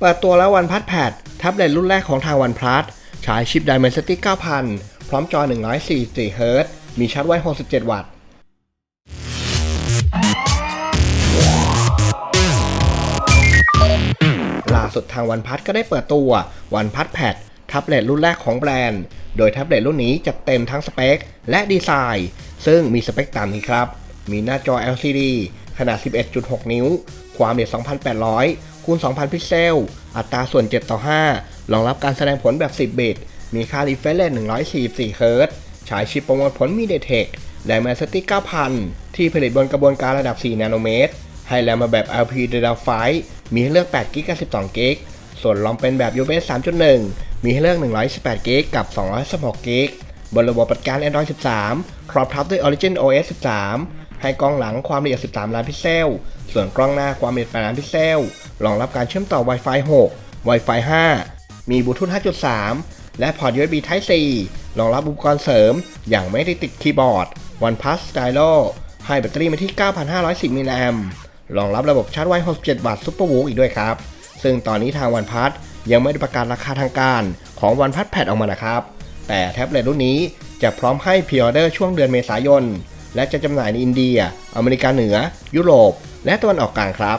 เปิดตัวแล้ววันพัดแพดแท็บเล็ตรุ่นแรกของทางวันพัดใช้ชิป Dimensity 9000 พร้อมจอ 144เฮิรตซ์มีชาร์จไว้ 67 วัตต์ ล่าสุดทางวันพัดก็ได้เปิดตัววันพัดแพดแท็บเล็ตรุ่นแรกของแบรนด์ โดยแท็บเล็ตรุ่นนี้จะเต็มทั้งสเปค และดีไซน์ ซึ่งมีสเปคตามนี้ครับ มีหน้าจอ LCD ขนาด 11.6 นิ้ว ความละเอียด 2,800 คูณ 2,000 พิกเซล อัตราส่วน 7 ต่อ 5 รองรับการแสดงผลแบบ 10 บิต มีค่า refresh rate 144 เฮิรตซ์ใช้ชิปประมวลผล MediaTek Dimensity 9000 ที่ผลิตบนกระบวนการระดับ 4 นาโนเมตร ให้แรมมาแบบ LP DDR5 มีให้เลือก8กิกกับ12กิกส่วนรอมเป็นแบบ USB 3.1 มีให้เลือก128กิกกับ216กิกบนระบบปฏิการ Android 13 ครอบทับด้วย Origin OS 13 ให้กล้องหลังความละเอียด 13 ล้านพิกเซล ส่วนกล้องหน้าความละเอียด8ล้านพิกเซล รองรับการเชื่อมต่อ Wi-Fi 6 Wi-Fi 5 มีบลูทูธ5.3 และพอร์ต USB Type C รองรับอุปกรณ์เสริม อย่างไม่ได้ติดคีย์บอร์ด OnePlus Stylo ให้แบตเตอรี่มาที่ 9,510มิลลิแอมป์รองรับระบบชาร์จไว้67วัตต์ซุปเปอร์วูอีกด้วยครับ ซึ่งตอนนี้ทาง OnePlus ยังไม่ได้ประกาศราคาทางการของ OnePlus Pad ออกมานะครับ แต่แท็บเล็ตรุ่นนี้จะพร้อมให้พรีออเดอร์ช่วงเดือนเมษายน และจะจำหน่ายในอินเดีย อเมริกาเหนือ ยุโรป และตะวันออกกลางครับ